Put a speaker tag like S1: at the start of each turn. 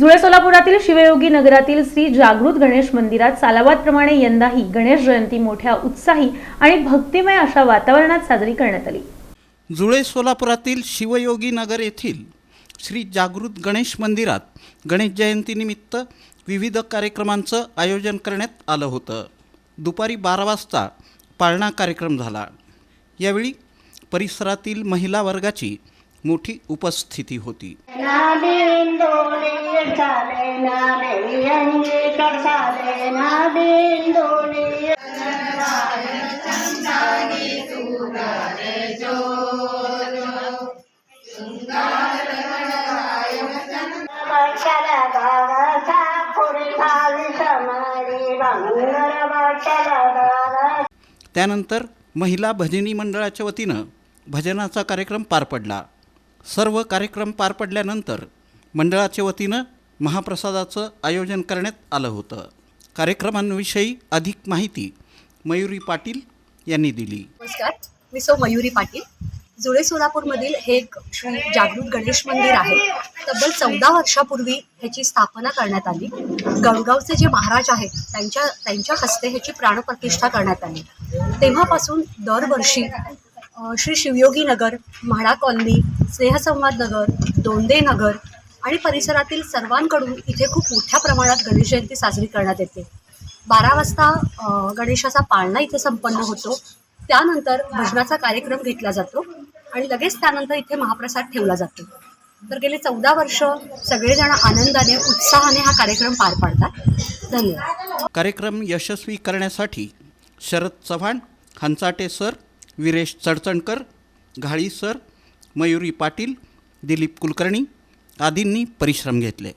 S1: जुळे सोलापुरातील शिवयोगी नगरातील श्री जागृत गणेश मंदिरात सालाबादप्रमाणे यंदाही गणेश जयंती मोठ्या उत्साही आणि भक्तिमय अशा वातावरणात साजरी करण्यात आली.
S2: जुळे सोलापुरातील शिवयोगी नगर येथील श्री जागृत गणेश मंदिरात गणेश जयंतीनिमित्त विविध कार्यक्रमांचं आयोजन करण्यात आलं होतं. दुपारी बारा वाजता पाळणा कार्यक्रम झाला. यावेळी परिसरातील महिला वर्गाची मोठी उपस्थिती होती. त्यानंतर महिला भजनी मंडळाच्या वतीनं भजनाचा कार्यक्रम पार पडला. सर्व कार्यक्रम पार पडल्यानंतर मंडळाच्या वतीनं महाप्रसादाचं आयोजन करण्यात आलं होतं. कार्यक्रमांविषयी अधिक माहिती मयुरी पाटील यांनी दिली.
S3: नमस्कार मी सौ मयुरी पाटील. जुळे सोलापूरमधील हे एक श्री जागृत गणेश मंदिर आहे. तब्बल चौदा वर्षापूर्वी ह्याची स्थापना करण्यात आली. गणगावचे जे महाराज आहेत त्यांच्या त्यांच्या हस्ते ह्याची प्राणप्रतिष्ठा करण्यात आली. तेव्हापासून दरवर्षी श्री शिवयोगी नगर म्हाडा कॉलनी स्नेहसंवाद नगर दोंदे नगर आणि परिसरातील सर्वांकडून इथे खूप मोठ्या प्रमाणात गणेश जयंती साजरी करण्यात येते. बारा वाजता गणेशाचा पाळणा इथे संपन्न होतो. त्यानंतर भजनाचा कार्यक्रम घेतला जातो आणि लगेच त्यानंतर इथे महाप्रसाद ठेवला जातो. तर गेले चौदा वर्ष सगळेजण आनंदाने उत्साहाने हा कार्यक्रम पार पाडतात. धन्यवाद.
S2: कार्यक्रम यशस्वी करण्यासाठी शरद चव्हाण हंचाटे सर विरेश चडचणकर घाळी सर मयुरी पाटील दिलीप कुलकर्णी आदींनी परिश्रम घेतले.